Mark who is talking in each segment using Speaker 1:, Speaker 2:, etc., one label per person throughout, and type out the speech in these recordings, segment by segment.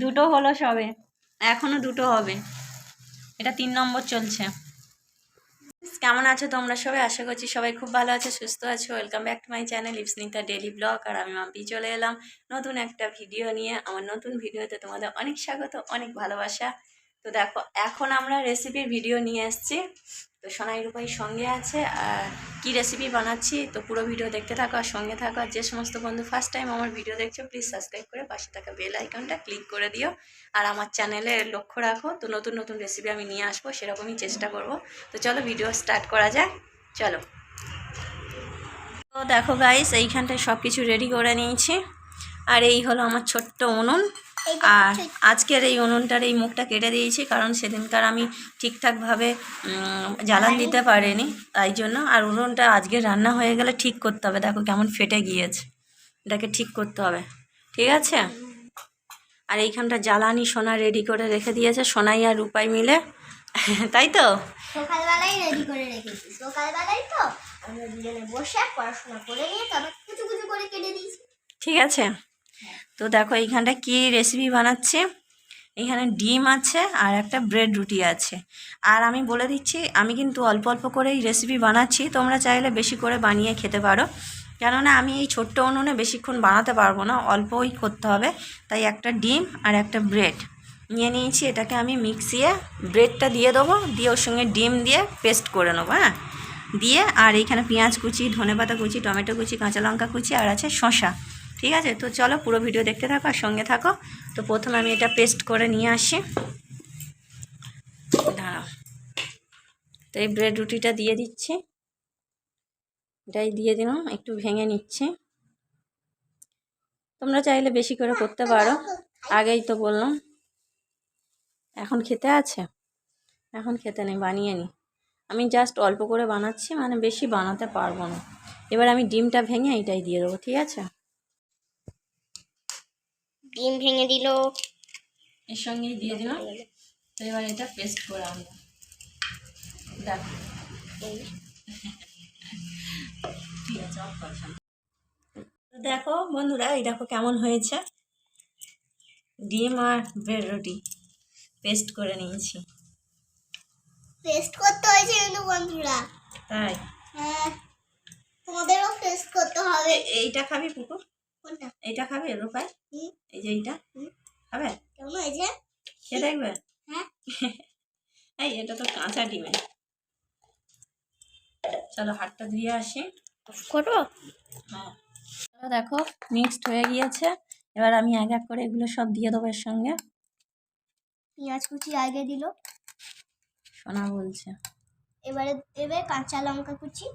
Speaker 1: দুটো হলো সবে। এখনও দুটো হবে। এটা তিন নম্বর চলছে। কেমন আছো তোমরা সবাই? আশা করছি সবাই খুব ভালো আছে, সুস্থ আছো। Welcome back to my channel Ipsanita daily vlog আর আমি মাম্পি চলে এলাম নতুন একটা ভিডিও নিয়ে। আমার নতুন ভিডিওতে তোমাদের অনেক স্বাগত, অনেক ভালোবাসা। তো দেখো, এখন আমরা রেসিপির ভিডিও নিয়ে এসেছি তো সোনাই রূপাই সঙ্গে আছে, আর কি রেসিপি বানাচ্ছি, তো পুরো ভিডিও দেখতে থাকো আর সঙ্গে থাকো। আর যে সমস্ত বন্ধু ফার্স্ট টাইম আমার ভিডিও দেখছ প্লিজ সাবস্ক্রাইব করে পাশে থাকা বেল আইকনটা ক্লিক করে দিও। আর আমার চ্যানেলে লক্ষ্য রাখো, তো নতুন নতুন রেসিপি আমি নিয়ে আসব, সেরকমই চেষ্টা করব। তো চলো ভিডিও স্টার্ট করা যাক, চলো। তো দেখো গাইস এইখানটায় সব কিছু রেডি করে নিয়েছি। আর এই হলো আমার ছোট্ট উনুন। আর আজকের এই উনুনটার এই মুখটা কেটে দিয়েছি কারণ সেদিনকার আমি ঠিকঠাকভাবে জ্বালান দিতে পারিনি তাই জন্য। আর উনুনটা আজকে রান্না হয়ে গেলে ঠিক করতে হবে। দেখো কেমন ফেটে গিয়েছে। এটাকে ঠিক করতে হবে। ঠিক আছে? আর এইখানটা জ্বালানি সোনা রেডি করে রেখে দিয়েছে সোনাই আর রূপাই মিলে। তাই তো?
Speaker 2: সকালবেলায় রেডি করে রেখেছি সকালবেলায় তো আমরা দুজনে বসে পড়াশোনা করে নিয়ে তারপর কুচু কুচু করে কেটে দিয়েছি।
Speaker 1: ঠিক আছে? তো দেখো এইখানটা কি রেসিপি বানাচ্ছি? এখানে ডিম আছে আর একটা ব্রেড রুটি আছে। আর আমি বলে দিচ্ছি, আমি কিন্তু অল্প অল্প করেই রেসিপি বানাচ্ছি, তোমরা চাইলে বেশি করে বানিয়ে খেতে পারো। কেননা আমি এই ছোট্ট উনুনে বেশিক্ষণ বানাতে পারব না, অল্পই করতে হবে। তাই একটা ডিম আর একটা ব্রেড নিয়ে নিয়েছি, এটাকে আমি মিক্সিয়ে ব্রেডটা দিয়ে দেবো, দিয়ে ওর সঙ্গে ডিম দিয়ে পেস্ট করে নেব হ্যাঁ? দিয়ে আর এইখানে পেঁয়াজ কুচি, ধনেপাতা কুচি, টমেটো কুচি, কাঁচা লঙ্কা কুচি আর আছে শসা। ঠিক আছে? তো চলো পুরো ভিডিও দেখতে থাকো আর সঙ্গে থাকো। তো প্রথমে আমি এটা পেস্ট করে নিয়ে আসি। দাঁড়াও। তো এই ব্রেড রুটিটা দিয়ে দিচ্ছি। এটাই দিয়ে দিলাম, একটু ভেঙে নিচ্ছি। তোমরা চাইলে বেশি করে করতে পারো। আগেই তো বললাম। এখন খেতে আছে? এখন খেতে নেই, বানিয়ে নি। আমি জাস্ট অল্প করে বানাচ্ছি মানে বেশি বানাতে পারব না। এবার আমি ডিমটা ভেঙে এইটাই দিয়ে দেবো, ঠিক আছে?
Speaker 2: ডিম ভেঙে দিল।
Speaker 1: এর সঙ্গে দিয়ে দিলাম। তো এবার এটা পেস্ট করে আনব। দেখো। দেখো বন্ধুরা এই দেখো কেমন হয়েছে। ডিম আর ব্রেড রুটি পেস্ট করে নিয়েছি।
Speaker 2: পেস্ট করতে হয়েছে কিন্তু বন্ধুরা।
Speaker 1: তাই?
Speaker 2: হ্যাঁ তোমাদেরও পেস্ট করতে হবে।
Speaker 1: এইটা খাবি পুকুর? এইটা খাবে রূপাই? এই যে এইটা। খাবে?
Speaker 2: কেমন হয়েছে?
Speaker 1: খেয়ে দেখবে?
Speaker 2: হ্যাঁ।
Speaker 1: এই এটা তো কাঁচা ডিমের চলো হাতটা ধুয়ে আসি।
Speaker 2: করব?
Speaker 1: হ্যাঁ। চলো দেখো মিক্সড হয়ে গিয়েছে। এবার আমি এক এক করে এগুলো সব দিয়ে দেবো এর সঙ্গে।
Speaker 2: পেঁয়াজ কুচি আগে দিল।
Speaker 1: সোনা বলছে।
Speaker 2: এবারে দেবে কাঁচা লঙ্কা কুচি।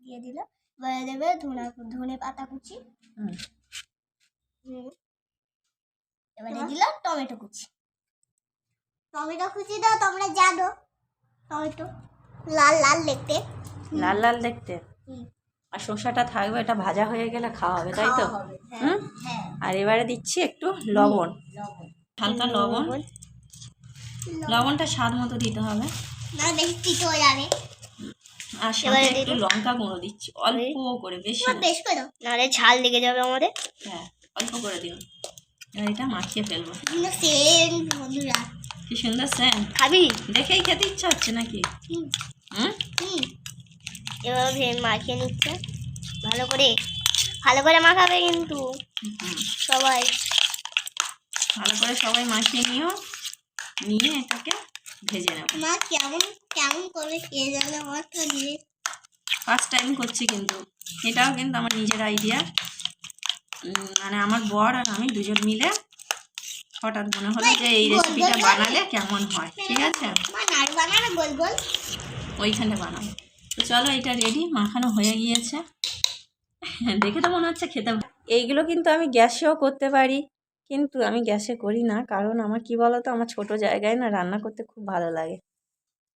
Speaker 2: দিয়ে দিল। দেবে ধনে ধনে পাতা কুচি। এবারে দিল টমেটো কুচি। টমেটো কুচি দাও তোমরা জানো। টমেটো লাল লাল দেখতে।
Speaker 1: লাল লাল দেখতে। আর শসাটা থাকবে এটা ভাজা হয়ে গেলে খাওয়া হবে তাই তো?
Speaker 2: হ্যাঁ,
Speaker 1: হুম।
Speaker 2: হ্যাঁ।
Speaker 1: আর এবারে দিচ্ছি একটু লবণ। হালকা লবণ। লবণটা স্বাদ মতো দিতে হবে।
Speaker 2: না বেশি তিতো যাবে।
Speaker 1: আর সাথে একটু লঙ্কা গুঁড়ো দিচ্ছি। অল্প করে বেশি না।
Speaker 2: বেশ করে দাও। নাহলে ঝাল লেগে যাবে আমাদের।
Speaker 1: হ্যাঁ অল্প করে এবার এটা মাখিয়ে ফেলব।
Speaker 2: বন্ধুরা।
Speaker 1: কি সুন্দর স্যান
Speaker 2: খাবি?
Speaker 1: দেখেই খেতে ইচ্ছা হচ্ছে নাকি?
Speaker 2: হুম। এবার ভে- মাখিয়ে নিচ্ছে। ভালো করে ভালো করে মাখাবে কিন্তু। সবাই।
Speaker 1: ভালো করে সবাই মাখিয়ে নিও। নিয়ে এটাকে ভেজে নেব।
Speaker 2: মা কেমন কেমন করে কে জানে আমার তো দিয়ে
Speaker 1: ফার্স্ট টাইম করছি কিন্তু। এটাও কিন্তু আমার নিজের আইডিয়া মানে আমার বর আর আমি দুজন মিলে হঠাৎ মনে হলো যে এই রেসিপিটা বানালে কেমন হয় ঠিক আছে? ওইখানে বানাবো। তো চলো এটা রেডি মাখানো হয়ে গিয়েছে। দেখে তো মনে হচ্ছে খেতে এইগুলো কিন্তু আমি গ্যাসেও করতে পারি। কিন্তু আমি গ্যাসে করি না। কারণ আমার কি বলো তো আমার ছোট জায়গায় না রান্না করতে খুব ভালো লাগে।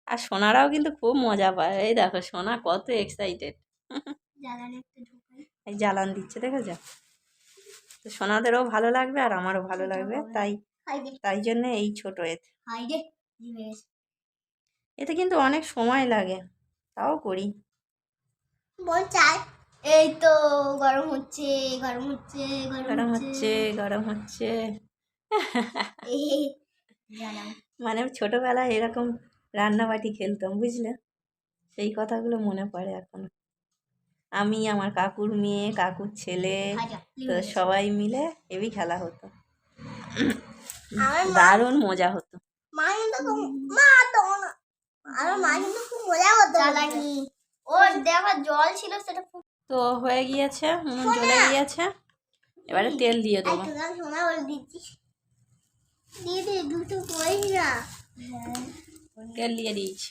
Speaker 1: আর সোনারাও কিন্তু খুব মজা পায়। এই দেখো সোনা কত এক্সাইটেড
Speaker 2: জ্বালানি
Speaker 1: এই দিচ্ছে দেখেছ? তো সোনাদেরও ভালো লাগবে আর আমারও ভালো লাগবে। তাই তাই জন্য এই ছোট এতে। এতে কিন্তু অনেক সময় লাগে। তাও করি।
Speaker 2: বল চাই। এই তো গরম হচ্ছে গরম হচ্ছে
Speaker 1: গরম হচ্ছে। গরম হচ্ছে। মানে ছোটবেলায় এরকম রান্নাবাটি খেলতাম বুঝলে? সেই কথাগুলো মনে পড়ে এখন। আমি আমার কাকুর মেয়ে কাকুর ছেলে তো সবাই মিলে এবি খেলা হতো। দারুণ মজা হতো।
Speaker 2: মা কিন্তু মা তো না আমার মা কিন্তু খুব মজা জ্বালানি। ওর দেখো জল ছিল সেটা খুব
Speaker 1: তো হয়ে গিয়েছে উনুন জ্বলে গিয়েছে। এবারে তেল দিয়ে দেবো।
Speaker 2: করিস না
Speaker 1: তেল দিয়ে দিয়েছি।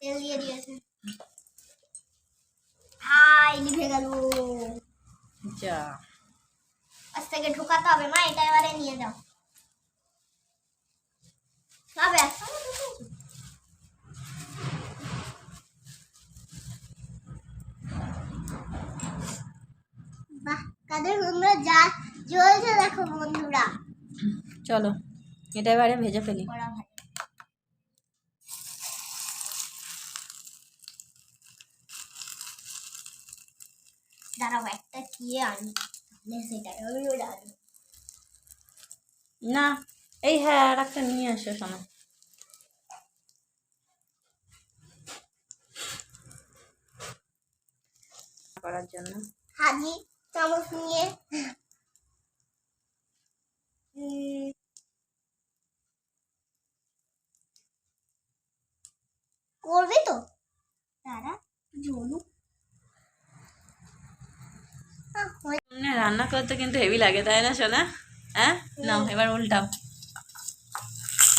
Speaker 2: তেল দিয়ে দিয়েছে। হাই লিভে গেল।
Speaker 1: যা।
Speaker 2: আজ থেকে ঢোকাতে হবে মা এটা এবারে নিয়ে যাও। সব বাহ কাদের যা জ্বলছে দেখো বন্ধুরা।
Speaker 1: চলো এটা এবারে ভেজে ফেলি।
Speaker 2: দাঁড়াও একটা খেয়ে আনি সেটা আমি ওটা
Speaker 1: না এই হ্যাঁ আর একটা নিয়ে আসো শোনো। করার জন্য।
Speaker 2: হাজি চামচ নিয়ে। করবে তো? দাঁড়া
Speaker 1: রান্না করতে কিন্তু হেভি লাগে তাই না সোনা? হ্যাঁ? নাও এবার উল্টাও।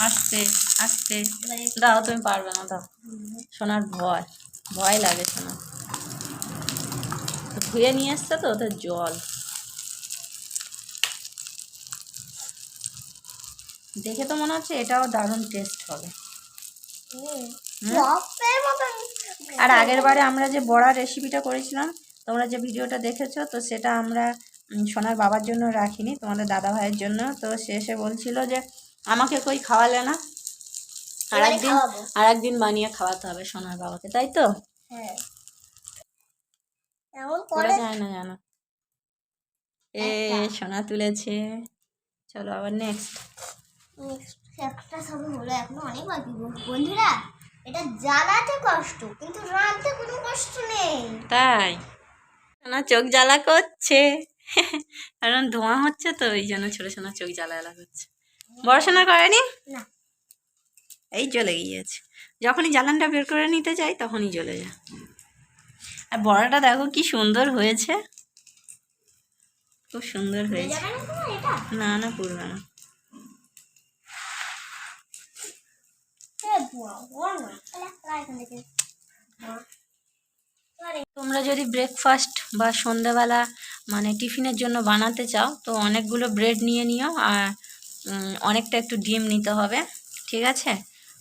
Speaker 1: আস্তে আস্তে দাও তুমি পারবে না দাও। সোনার ভয় ভয় লাগে সোনা ধুয়ে নিয়ে এসছে তো ওদের জল। দেখে তো মনে হচ্ছে এটাও দারুণ টেস্ট হবে। আর আগের বারে আমরা যে বড়া রেসিপিটা করেছিলাম তোমরা যে ভিডিওটা দেখেছ তো সেটা আমরা সোনার বাবার জন্য রাখিনি তোমাদের দাদা ভাইয়ের জন্য। তো সে এসে বলছিল যে আমাকে কই খাওয়ালে না? আর একদিন আর একদিন বানিয়ে খাওয়াতে হবে সোনার বাবাকে তাই তো?
Speaker 2: হ্যাঁ। এমন
Speaker 1: করে
Speaker 2: করে?
Speaker 1: যায় না জানো এ সোনা তুলেছে। চলো আবার নেক্সট
Speaker 2: একটা সবে হলো এখনও অনেক বাকি। বন্ধুরা এটা জ্বালাতে কষ্ট কিন্তু রাঁধতে কোনো কষ্ট নেই।
Speaker 1: তাই? সোনা চোখ জ্বালা করছে। কারণ ধোঁয়া হচ্ছে তো ওই জন্য ছোটো সোনা চোখ জ্বালা জ্বালা করছে। বড় সোনা করেনি?
Speaker 2: না।
Speaker 1: এই জ্বলে গিয়েছে। যখনই জ্বালানটা বের করে নিতে চাই তখনই জ্বলে যায়। আর বড়াটা দেখো কি সুন্দর হয়েছে। খুব সুন্দর হয়েছে।
Speaker 2: না
Speaker 1: না পুরবে না। তোমরা যদি ব্রেকফাস্ট বা সন্ধেবেলা মানে টিফিনের জন্য বানাতে চাও তো অনেকগুলো ব্রেড নিয়ে নিও আর অনেকটা একটু ডিম নিতে হবে ঠিক আছে?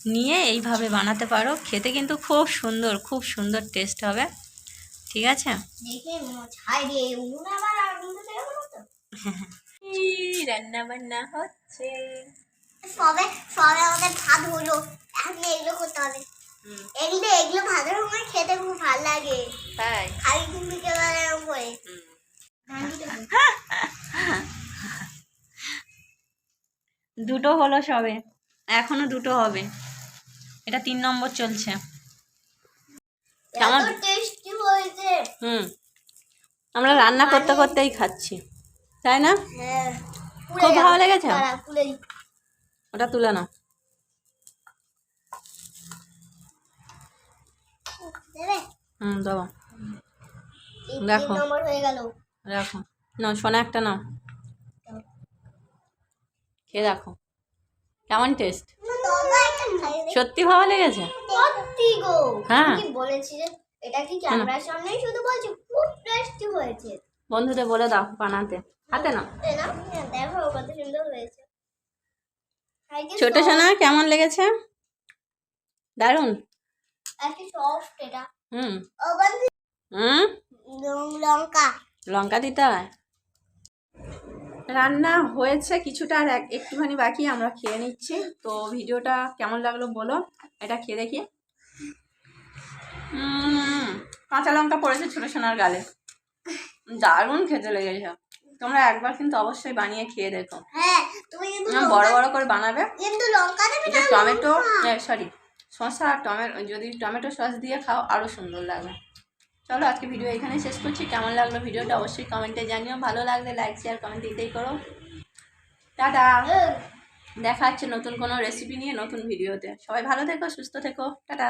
Speaker 1: নিয়ে এইভাবে বানাতে পারো খেতে কিন্তু খুব সুন্দর খুব সুন্দর টেস্ট হবে। ঠিক আছে? রান্না বান্না হচ্ছে।
Speaker 2: সবে সবে আমাদের ভাত হলো। এখন এগুলো করতে হবে। এগুলো এগুলো ভাতের সময় খেতে খুব ভালো লাগে।
Speaker 1: তাই?
Speaker 2: খালি ঘুম থেকে এরকম করে
Speaker 1: দুটো হলো সবে। এখনও দুটো হবে। এটা তিন নম্বর চলছে। কেমন?
Speaker 2: Tasty
Speaker 1: hmm. আমরা রান্না করতে করতেই খাচ্ছি। তাই না?
Speaker 2: হ্যাঁ
Speaker 1: খুব ভালো লেগেছে? ওটা তুলে নাও। হুম
Speaker 2: তিন
Speaker 1: দেখো। রাখো নাও সোনা একটা নাও। খেয়ে দেখো। কেমন টেস্ট। সত্যি ভালো লেগেছে? হ্যাঁ।
Speaker 2: বলেছি এটা কি ক্যামেরার সামনেই শুধু বলছি খুব টেস্টি হয়েছে।
Speaker 1: বন্ধুদের বলে দাও বানাতে। হাতে
Speaker 2: না হ্যাঁ, দেখো কত সুন্দর হয়েছে।
Speaker 1: ছোট সোনা কেমন লেগেছে?
Speaker 2: সফট এটা।
Speaker 1: হুম। হুম?
Speaker 2: লঙ্কা।
Speaker 1: লঙ্কা দিতে হয়। রান্না হয়েছে কিছুটা আর একটুখানি বাকি আমরা খেয়ে নিচ্ছি। তো ভিডিওটা কেমন লাগল বলো এটা খেয়ে দেখি কাঁচা লঙ্কা পড়েছে ছোটো সোনার গালে। দারুণ খেতে লেগেছে। তোমরা একবার কিন্তু অবশ্যই বানিয়ে খেয়ে দেখো।
Speaker 2: হ্যাঁ
Speaker 1: বড় বড় করে বানাবে। টমেটো সরি শসা আর টমেটো যদি টমেটো সস দিয়ে খাও আরও সুন্দর লাগবে। চলো আজকে ভিডিও এখানে শেষ করছি। কেমন লাগল ভিডিওটা অবশ্যই কমেন্টে জানিও। ভালো লাগলে লাইক শেয়ার কমেন্ট দিতেই করো। টাটা। দেখা হচ্ছে নতুন কোনো রেসিপি নিয়ে নতুন ভিডিওতে সবাই ভালো থেকো সুস্থ থেকো। টাটা।